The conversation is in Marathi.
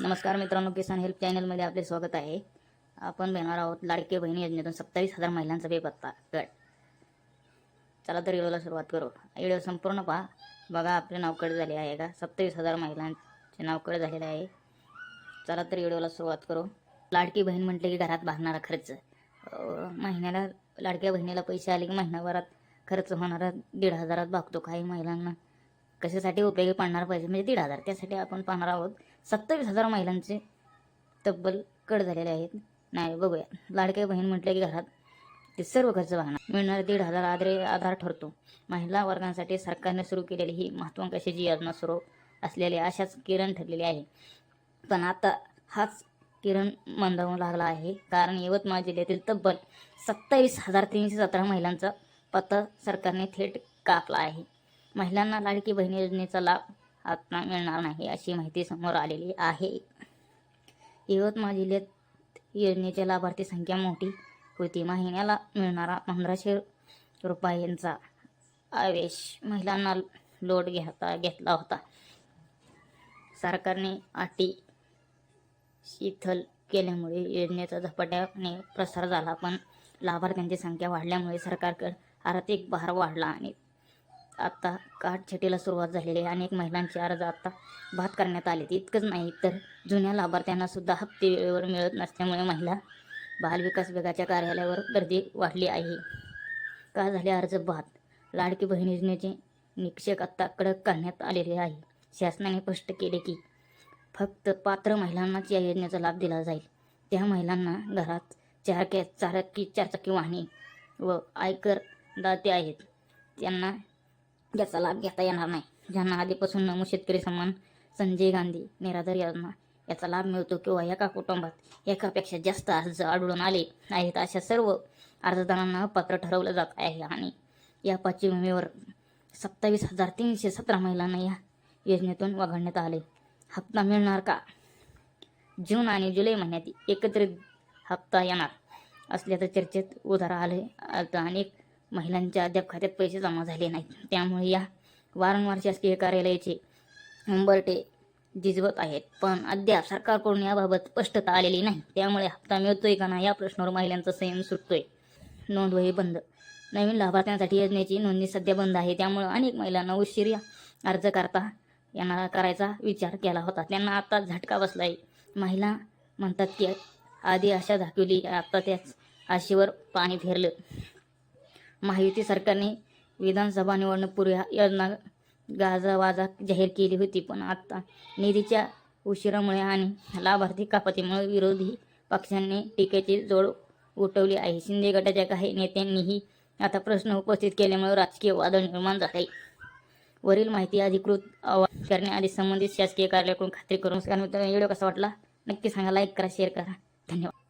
नमस्कार मित्रांनो किसान हेल्प चॅनलमध्ये आपले स्वागत आहे. आपण घेणार आहोत लाडके बहिणी योजनेतून सत्तावीस हजार महिलांचा बेपत्ता गट. चला तर व्हिडिओला सुरुवात करू. व्हिडिओ संपूर्ण पहा. बघा आपले नावकडे झाले आहे का? सत्तावीस हजार महिलांचे नावकडे झालेले आहे. चला तर व्हिडिओला सुरुवात करू. लाडकी बहीण म्हटले की घरात भागणारा खर्च. महिन्याला लाडक्या बहिणीला पैसे आले की महिनाभरात खर्च होणारा दीड हजारात भागतो. काही महिलांना कशासाठी उपयोगी पडणार पाहिजे म्हणजे दीड हजार. त्यासाठी आपण पाहणार आहोत सत्तावीस हजार महिलांचे तब्बल कट झालेले आहेत. नाही बघूया. लाडके बहीण म्हटले की घरात ते सर्व खर्च वाहणार. मिळणारे दीड हजार आदरे आधार ठरतो. महिला वर्गांसाठी सरकारने सुरू केलेली ही महत्त्वाकांक्षी जी योजना सुरू असलेली अशाच किरण ठरलेली आहे. पण आता हाच किरण मंदावू लागला आहे. कारण यवतमाळ जिल्ह्यातील तब्बल सत्तावीस हजार तीनशे सतरा महिलांचा पत्ता सरकारने थेट कापला आहे. महिलांना लाडकी बहीण योजनेचा लाभ आता मिळणार नाही अशी माहिती समोर आलेली आहे. यवतमाळ जिल्ह्यात योजनेच्या लाभार्थी संख्या मोठी. होती महिन्याला मिळणारा पंधराशे रुपयांचा आवेश महिलांना लोट घेता घेतला होता. सरकारने अटी शिथल केल्यामुळे योजनेचा झपाट्याने प्रसार झाला पण लाभार्थ्यांची संख्या वाढल्यामुळे सरकारकडे आर्थिक भार वाढला आणि आता काटछेटीला सुरुवात झालेली आहे. अनेक महिलांचे अर्ज आता बाद करण्यात आले. इतकंच नाही तर जुन्या लाभार्थ्यांना सुद्धा हप्ते वेळेवर मिळत नसल्यामुळे महिला बालविकास विभागाच्या कार्यालयावर गर्दी वाढली आहे. का झाले अर्ज बाद? लाडकी बहीण योजनेचे निक्षेप आता कडक करण्यात आलेले आहे. शासनाने स्पष्ट केले की फक्त पात्र महिलांनाच या योजनेचा लाभ दिला जाईल. त्या महिलांना घरात चार कॅ चारकी चारचाकी वाहने व आयकर दाते आहेत. त्यांना याचा लाभ घेता येणार नाही. ज्यांना आधीपासून नमू शेतकरी सन्मान संजय गांधी निराधार योजना याचा लाभ मिळतो किंवा एका कुटुंबात एकापेक्षा जास्त अर्ज आढळून आले आहेत अशा सर्व अर्जदारांना पात्र ठरवलं जात आहे आणि या पार्श्वभूमीवर सत्तावीस हजार तीनशे सतरा महिलांना या योजनेतून वगळण्यात आले. हप्ता मिळणार का? जून आणि जुलै महिन्यात एकत्रित हप्ता येणार असल्याचं चर्चेत उधार आले आता अनेक महिलांच्या अद्याप खात्यात पैसे जमा झाले नाहीत. त्यामुळे या वारंवार शासकीय कार्यालयाचे उंबरटे झिजवत आहेत. पण अद्याप सरकारकडून याबाबत स्पष्टता आलेली नाही. त्यामुळे हप्ता मिळतोय का नाही या प्रश्नावर महिलांचा संयम सुटतोय. नोंदवही बंद. नवीन लाभार्थ्यांसाठी योजनेची नोंदणी सध्या बंद आहे. त्यामुळे अनेक महिलांना उशीर अर्ज करता यांना करायचा विचार केला होता. त्यांना आता झटका बसलाय. महिला म्हणतात की आधी आशा दाखवली आता त्याच आशेवर पाणी फेरलं. महायुती सरकारने विधानसभा निवडणूकपूर्वी योजना गाजावाजा जाहीर केली होती पण आता निधीच्या उशिरामुळे आणि लाभार्थी कपातीमुळे विरोधी पक्षांनी टीकेची जोड उठवली आहे. शिंदे गटाच्या काही नेत्यांनीही आता प्रश्न उपस्थित केल्यामुळे राजकीय वादळ निर्माण झाले वरील माहिती अधिकृत आवाज करण्याआधी संबंधित शासकीय कार्यालयाकडून खात्री करून व्हिडिओ कसा वाटला? नक्की सांगा लाईक करा शेअर करा. धन्यवाद.